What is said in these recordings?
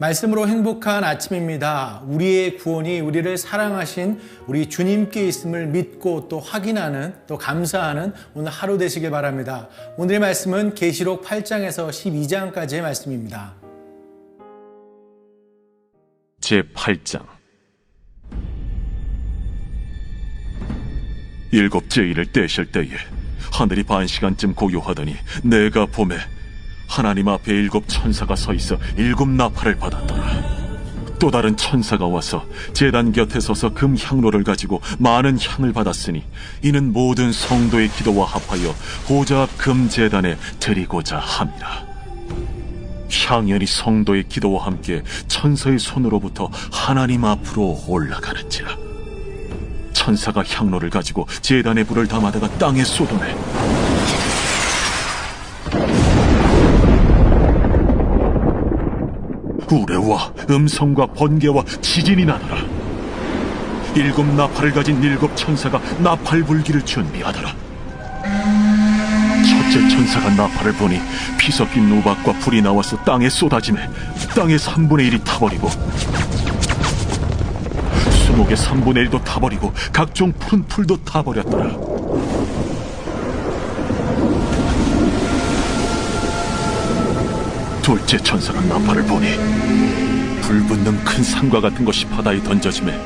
말씀으로 행복한 아침입니다. 우리의 구원이 우리를 사랑하신 우리 주님께 있음을 믿고 또 확인하는 또 감사하는 오늘 하루 되시길 바랍니다. 오늘의 말씀은 계시록 8장에서 12장까지의 말씀입니다. 제 8장 일곱째 일을 떼실 때에 하늘이 반 시간쯤 고요하더니 내가 봄에 하나님 앞에 일곱 천사가 서 있어 일곱 나팔을 받았더라. 또 다른 천사가 와서 제단 곁에 서서 금 향로를 가지고 많은 향을 받았으니 이는 모든 성도의 기도와 합하여 보좌 금 제단에 드리고자 함이라. 향연이 성도의 기도와 함께 천사의 손으로부터 하나님 앞으로 올라가는지라. 천사가 향로를 가지고 제단의 불을 담아다가 땅에 쏟아내 우레와 음성과 번개와 지진이 나더라. 일곱 나팔을 가진 일곱 천사가 나팔 불기를 준비하더라. 첫째 천사가 나팔을 보니 피 섞인 누박과 불이 나와서 땅에 쏟아짐에 땅의 3분의 1이 타버리고 수목의 3분의 1도 타버리고 각종 푸른 풀도 타버렸더라. 둘째 천사가 나팔을 보니 불붙는 큰 산과 같은 것이 바다에 던져짐에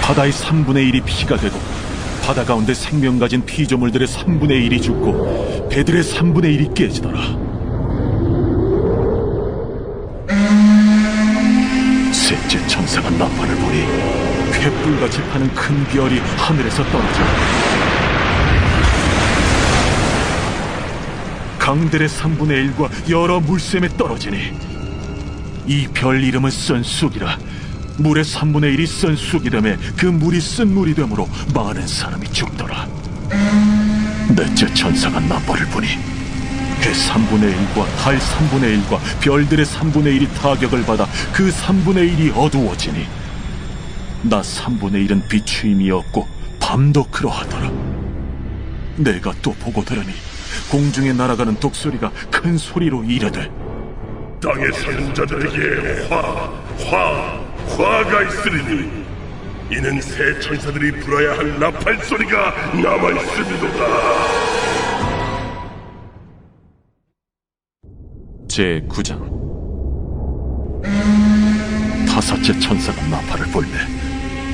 바다의 3분의 1이 피가 되고 바다 가운데 생명 가진 피조물들의 3분의 1이 죽고 배들의 3분의 1이 깨지더라. 셋째 천사가 나팔을 보니 횃불같이 타는 큰 별이 하늘에서 떨어져. 강들의 3분의 1과 여러 물샘에 떨어지니 이 별 이름은 쓴쑥이라. 물의 3분의 1이 쓴쑥이 되매 그 물이 쓴 물이 되므로 많은 사람이 죽더라. 넷째 천사가 나팔을 보니 해 3분의 1과 달 3분의 1과 별들의 3분의 1이 타격을 받아 그 3분의 1이 어두워지니 나 3분의 1은 비추임이 없고 밤도 그러하더라 내가 또 보고 들으니 공중에 날아가는 독소리가 큰 소리로 이르되 땅의 사는 자들에게 화, 화, 화가 있으리니 이는 새 천사들이 불어야 할 나팔 소리가 남아 있음이도다. 제 9장 다섯째 천사가 나팔을 불매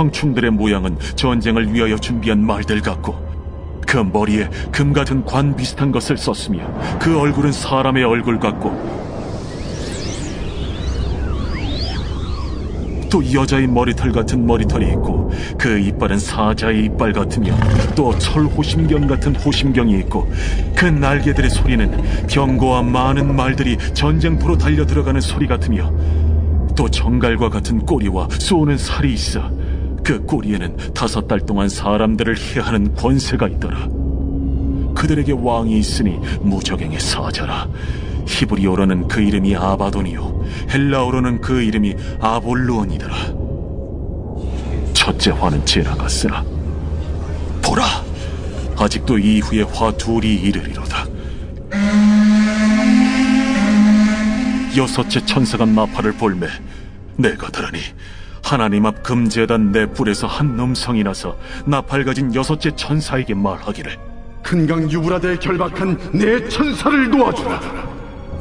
황충들의 모양은 전쟁을 위하여 준비한 말들 같고 그 머리에 금 같은 관 비슷한 것을 썼으며 그 얼굴은 사람의 얼굴 같고 또 여자의 머리털 같은 머리털이 있고 그 이빨은 사자의 이빨 같으며 또 철호심경 같은 호심경이 있고 그 날개들의 소리는 병거와 많은 말들이 전쟁터로 달려 들어가는 소리 같으며 또 정갈과 같은 꼬리와 쏘는 살이 있어 그 꼬리에는 다섯 달 동안 사람들을 해하는 권세가 있더라. 그들에게 왕이 있으니 무적행의 사자라. 히브리어로는 그 이름이 아바돈이요 헬라어로는 그 이름이 아볼루온이더라. 첫째 화는 지나갔으나 보라 아직도 이후에 화 둘이 이르리로다. 여섯째 천사가 나팔을 볼매 내가 들으니 하나님 앞 금제단 내 뿔에서 한 음성이 나서 나팔 가진 여섯째 천사에게 말하기를 큰강 유브라데에 결박한 내 천사를 놓아주라.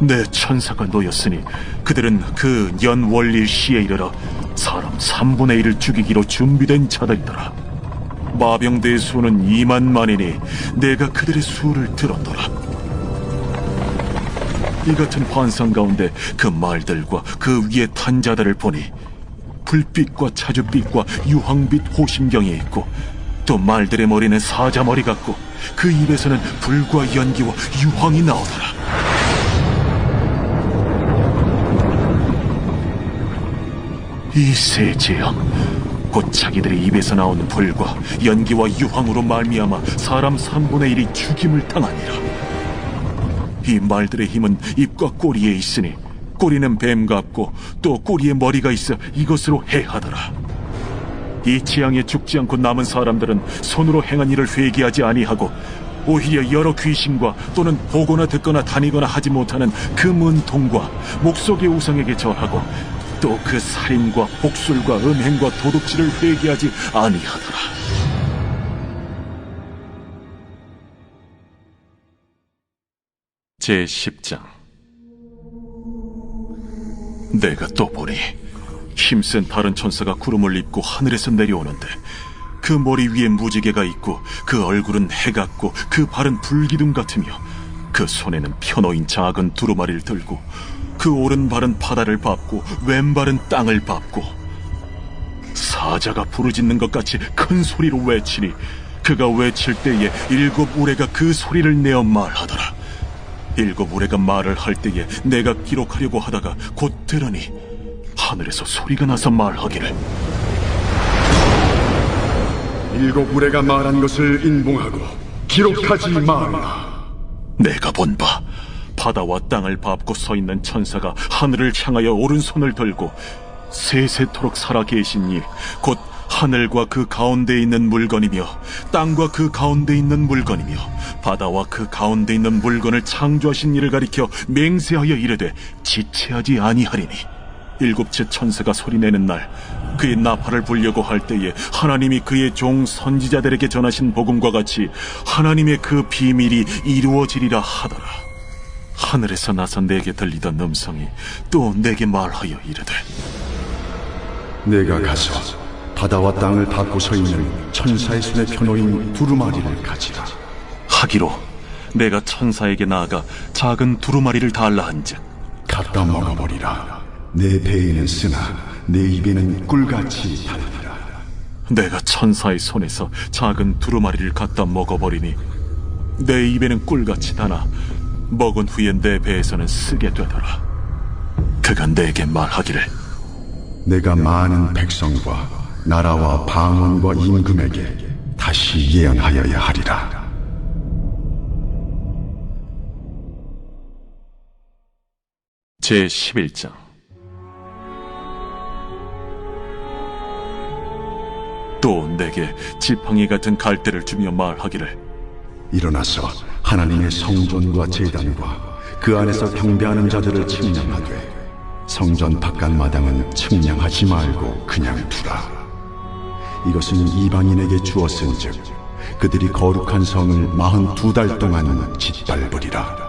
내 천사가 놓였으니 그들은 그 연월일 시에 이르러 사람 3분의 1을 죽이기로 준비된 자들이더라. 마병대의 수는 2만 만이니 내가 그들의 수를 들었더라. 이 같은 환상 가운데 그 말들과 그 위에 탄 자들을 보니 불빛과 차주빛과 유황빛 호심경이 있고 또 말들의 머리는 사자 머리 같고 그 입에서는 불과 연기와 유황이 나오더라. 이 세 재앙 곧 자기들의 입에서 나오는 불과 연기와 유황으로 말미암아 사람 3분의 1이 죽임을 당하니라 이 말들의 힘은 입과 꼬리에 있으니 꼬리는 뱀 같고 또 꼬리에 머리가 있어 이것으로 해하더라 이 재앙에 죽지 않고 남은 사람들은 손으로 행한 일을 회개하지 아니하고 오히려 여러 귀신과 또는 보거나 듣거나 다니거나 하지 못하는 그 문통과 목속의 우상에게 절하고 또 그 살인과 복술과 음행과 도둑질을 회개하지 아니하더라. 제 10장 내가 또 보니 힘센 다른 천사가 구름을 입고 하늘에서 내려오는데 그 머리 위에 무지개가 있고 그 얼굴은 해 같고 그 발은 불기둥 같으며 그 손에는 펴놓인 작은 두루마리를 들고 그 오른발은 바다를 밟고 왼발은 땅을 밟고 사자가 부르짖는 것 같이 큰 소리로 외치니 그가 외칠 때에 일곱 우레가 그 소리를 내어 말하더라 일곱 우레가 말을 할 때에 내가 기록하려고 하다가 곧 들으니 하늘에서 소리가 나서 말하기를 일곱 우레가 말한 것을 인봉하고 기록하지 말라. 내가 본 바 바다와 땅을 밟고 서 있는 천사가 하늘을 향하여 오른손을 들고 세세토록 살아 계신 이곧 하늘과 그 가운데 있는 물건이며 땅과 그 가운데 있는 물건이며 바다와 그 가운데 있는 물건을 창조하신 이를 가리켜 맹세하여 이르되 지체하지 아니하리니 일곱째 천사가 소리내는 날 그의 나팔을 불려고 할 때에 하나님이 그의 종 선지자들에게 전하신 복음과 같이 하나님의 그 비밀이 이루어지리라 하더라 하늘에서 나서 내게 들리던 음성이 또 내게 말하여 이르되 내가 가서 바다와 땅을 닫고 서 있는 천사의 손에 펴놓인 두루마리를 가지라. 하기로 내가 천사에게 나아가 작은 두루마리를 달라 한즉 갖다 먹어버리라. 내 배에는 쓰나 내 입에는 꿀같이 달리라. 내가 천사의 손에서 작은 두루마리를 갖다 먹어버리니 내 입에는 꿀같이 다나 먹은 후에 내 배에서는 쓰게 되더라 그가 내게 말하기를 내가 많은 백성과 나라와 방언과 임금에게 다시 예언하여야 하리라. 제 11장 또 내게 지팡이 같은 갈대를 주며 말하기를 일어나서 하나님의 성전과 제단과 그 안에서 경배하는 자들을 측량하되 성전 바깥 마당은 측량하지 말고 그냥 두라. 이것은 이방인에게 주었은즉 그들이 거룩한 성을 마흔 두 달 동안 짓밟으리라.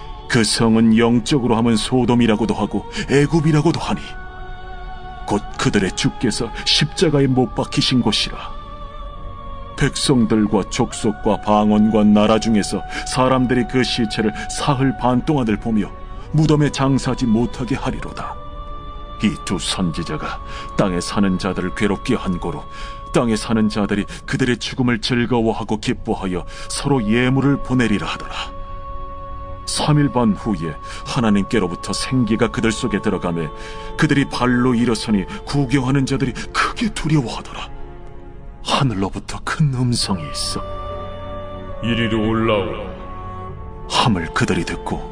그 성은 영적으로 하면 소돔이라고도 하고 애굽이라고도 하니 곧 그들의 주께서 십자가에 못 박히신 곳이라 백성들과 족속과 방언과 나라 중에서 사람들이 그 시체를 사흘 반 동안을 보며 무덤에 장사하지 못하게 하리로다. 이 두 선지자가 땅에 사는 자들을 괴롭게 한 고로 땅에 사는 자들이 그들의 죽음을 즐거워하고 기뻐하여 서로 예물을 보내리라 하더라. 3일 반 후에 하나님께로부터 생기가 그들 속에 들어가매 그들이 발로 일어서니 구경하는 자들이 크게 두려워하더라. 하늘로부터 큰 음성이 있어 이리로 올라오라. 함을 그들이 듣고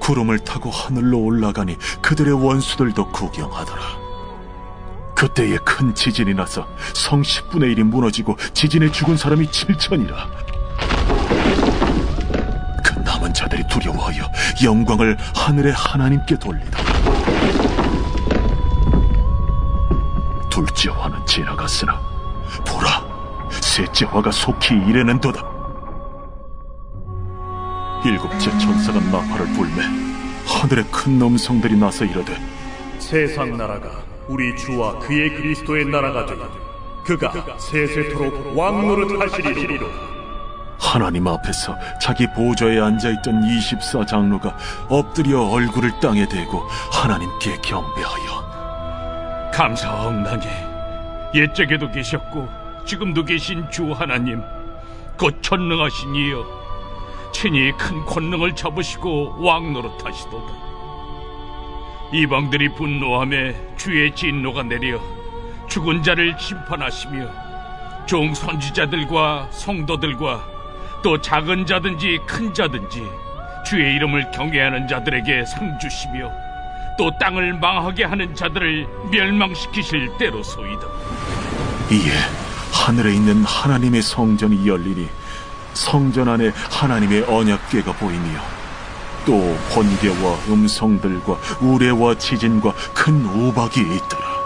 구름을 타고 하늘로 올라가니 그들의 원수들도 구경하더라. 그때에 큰 지진이 나서 성 10분의 1이 무너지고 지진에 죽은 사람이 7천이라. 자들이 두려워하여 영광을 하늘의 하나님께 돌리다. 둘째 화는 지나갔으나 보라 셋째 화가 속히 이르는도다. 일곱째 천사가 나팔을 불매 하늘에 큰 음성들이 나서 이르되 세상 나라가 우리 주와 그의 그리스도의 나라가 되니 그가 세세토록 왕노릇 하시리로다 하나님 앞에서 자기 보좌에 앉아있던 24장로가 엎드려 얼굴을 땅에 대고 하나님께 경배하여 감사하옵나니 옛적에도 계셨고 지금도 계신 주 하나님 곧 전능하신 이여 친히 큰 권능을 잡으시고 왕노릇하시도다. 이방들이 분노함에 주의 진노가 내려 죽은 자를 심판하시며 종 선지자들과 성도들과 또 작은 자든지 큰 자든지 주의 이름을 경외하는 자들에게 상 주시며 또 땅을 망하게 하는 자들을 멸망시키실 때로소이다. 이에 하늘에 있는 하나님의 성전이 열리니 성전 안에 하나님의 언약궤가 보이며 또 번개와 음성들과 우레와 지진과 큰 우박이 있더라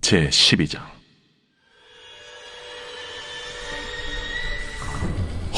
제 12장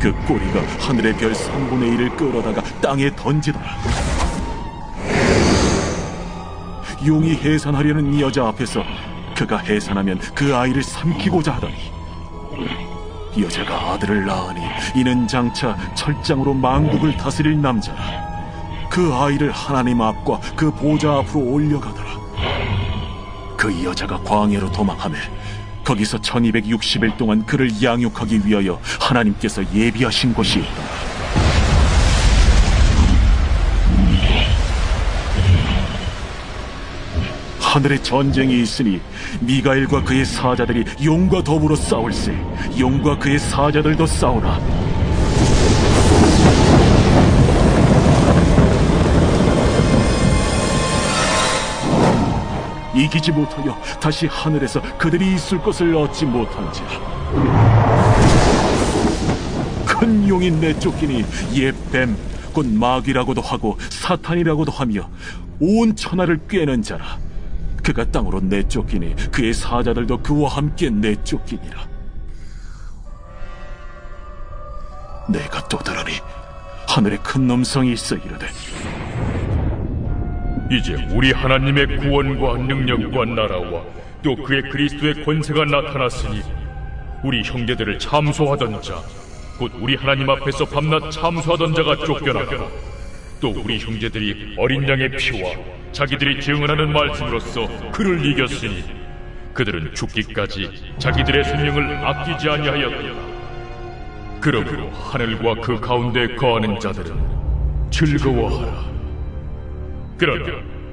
그 꼬리가 하늘의 별 3분의 1을 끌어다가 땅에 던지더라. 용이 해산하려는 이 여자 앞에서 그가 해산하면 그 아이를 삼키고자 하더니 여자가 아들을 낳으니 이는 장차 철장으로 망국을 다스릴 남자라. 그 아이를 하나님 앞과 그 보좌 앞으로 올려가더라. 그 여자가 광야로 도망하며 거기서 1260일 동안 그를 양육하기 위하여 하나님께서 예비하신 곳이 있다. 하늘에 전쟁이 있으니 미가엘과 그의 사자들이 용과 더불어 싸울세 용과 그의 사자들도 싸우나 이기지 못하여 다시 하늘에서 그들이 있을 것을 얻지 못한지라. 큰 용이 내쫓기니 옛뱀 곧 마귀라고도 하고 사탄이라고도 하며 온 천하를 꿰는 자라. 그가 땅으로 내쫓기니 그의 사자들도 그와 함께 내쫓기니라. 내가 또 들으니 하늘에 큰 음성이 있어 이르되 이제 우리 하나님의 구원과 능력과 나라와 또 그의 그리스도의 권세가 나타났으니 우리 형제들을 참소하던 자, 곧 우리 하나님 앞에서 밤낮 참소하던 자가 쫓겨나고 또 우리 형제들이 어린 양의 피와 자기들이 증언하는 말씀으로써 그를 이겼으니 그들은 죽기까지 자기들의 생명을 아끼지 아니하였다. 그러므로 하늘과 그 가운데 거하는 자들은 즐거워하라. 그러나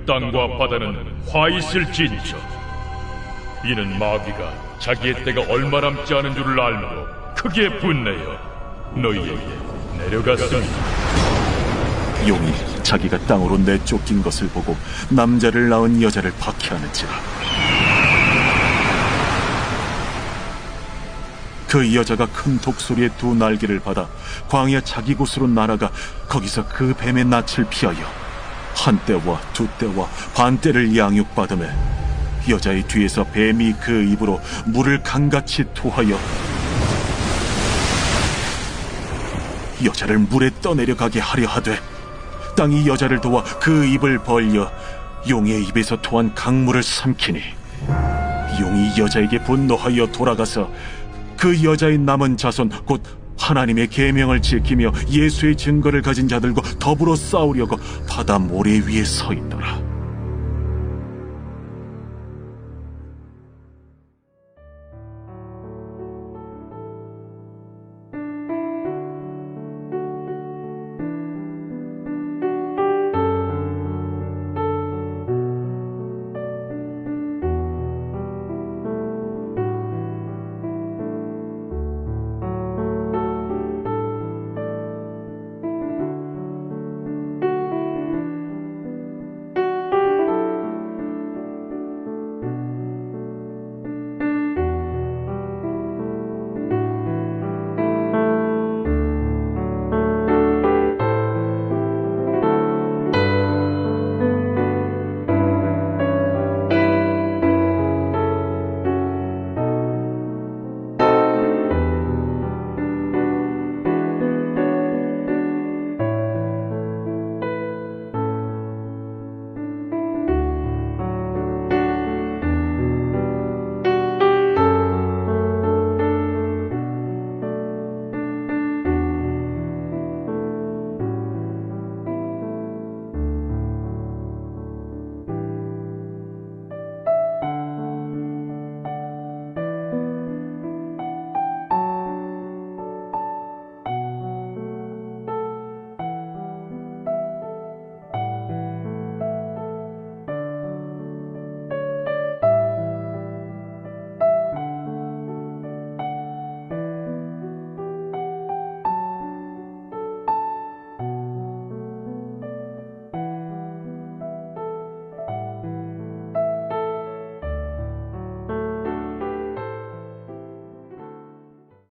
땅과 바다는 화 있을진저 이는 마귀가 자기의 때가 얼마 남지 않은 줄을 알므로 크게 분내어 너희에게 내려갔습니다 용이 자기가 땅으로 내쫓긴 것을 보고 남자를 낳은 여자를 박해하는지라. 그 여자가 큰 독소리의 두 날개를 받아 광야 자기 곳으로 날아가 거기서 그 뱀의 낯을 피하여 한 때와 두 때와 반 때를 양육받음에 여자의 뒤에서 뱀이 그 입으로 물을 강같이 토하여 여자를 물에 떠내려 가게 하려 하되 땅이 여자를 도와 그 입을 벌려 용의 입에서 토한 강물을 삼키니 용이 여자에게 분노하여 돌아가서 그 여자의 남은 자손 곧 하나님의 계명을 지키며 예수의 증거를 가진 자들과 더불어 싸우려고 바다 모래 위에 서 있더라.